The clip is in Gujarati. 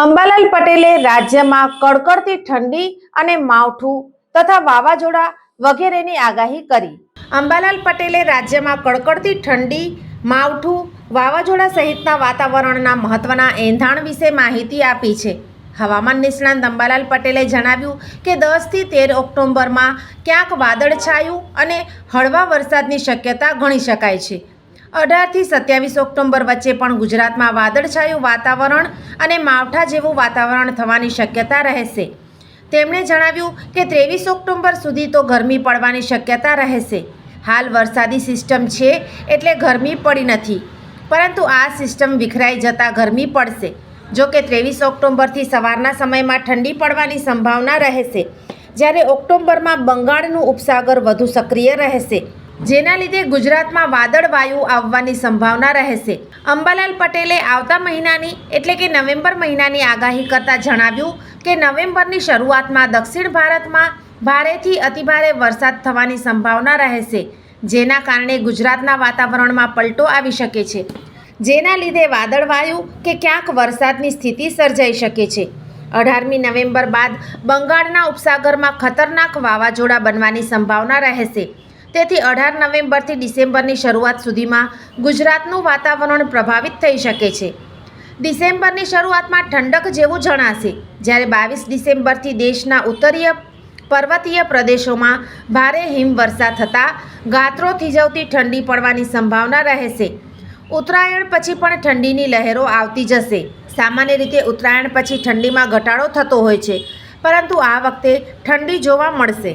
અંબાલાલ પટેલે રાજ્યમાં કડકડતી ઠંડી અને માવઠું તથા વાવાઝોડા વગેરેની આગાહી કરી. અંબાલાલ પટેલે રાજ્યમાં કડકડતી ઠંડી, માવઠું, વાવાઝોડા સહિતના વાતાવરણના મહત્વના એંધાણ વિશે માહિતી આપી છે. હવામાન નિષ્ણાંત અંબાલાલ પટેલે જણાવ્યું કે દસથી તેર ઓક્ટોબરમાં ક્યાંક વાદળછાયું અને હળવા વરસાદની શક્યતા ગણી શકાય છે. અઢારથી સત્યાવીસ ઓક્ટોબર વચ્ચે પણ ગુજરાતમાં વાદળછાયું વાતાવરણ અને માવઠા જેવું વાતાવરણ થવાની શક્યતા રહેશે. તેમણે જણાવ્યું કે ત્રેવીસ ઓક્ટોબર સુધી તો ગરમી પડવાની શક્યતા રહેશે. હાલ વરસાદી સિસ્ટમ છે એટલે ગરમી પડી નથી. પરંતુ આ સિસ્ટમ વિખરાઈ જતાં ગરમી પડશે. જો કે ત્રેવીસ ઓક્ટોબરથી સવારના સમયમાં ઠંડી પડવાની સંભાવના રહેશે. જ્યારે ઓક્ટોબરમાં બંગાળનું ઉપસાગર વધુ સક્રિય રહેશે. જેના લીધે ગુજરાતમાં વાદળ વાયુ આવવાની સંભાવના રહેશે. અંબાલાલ પટેલે આવતા મહિનાની, એટલે કે નવેમ્બર મહિનાની આગાહી કરતા જણાવ્યું કે નવેમ્બરની શરૂઆતમાં દક્ષિણ ભારતમાં ભારેથી અતિભારે વરસાદ થવાની સંભાવના રહેશે, જેના કારણે ગુજરાતના વાતાવરણમાં પલટો આવી શકે છે. જેના લીધે વાદળવાયુ કે ક્યાંક વરસાદની સ્થિતિ સર્જાઈ શકે છે. અઢારમી નવેમ્બર બાદ બંગાળના ઉપસાગરમાં ખતરનાક વાવાઝોડા બનવાની સંભાવના રહેશે. તેથી અઢાર નવેમ્બરથી ડિસેમ્બરની શરૂઆત સુધીમાં ગુજરાતનું વાતાવરણ પ્રભાવિત થઈ શકે છે. ડિસેમ્બરની શરૂઆતમાં ઠંડક જેવું જણાશે, જ્યારે બાવીસ ડિસેમ્બરથી દેશના ઉત્તરીય પર્વતીય પ્રદેશોમાં ભારે હિમવર્ષા થતાં ગાત્રો થીજવતી ઠંડી પડવાની સંભાવના રહેશે. ઉત્તરાયણ પછી પણ ઠંડીની લહેરો આવતી જશે. સામાન્ય રીતે ઉત્તરાયણ પછી ઠંડીમાં ઘટાડો થતો હોય છે, પરંતુ આ વખતે ઠંડી જોવા મળશે.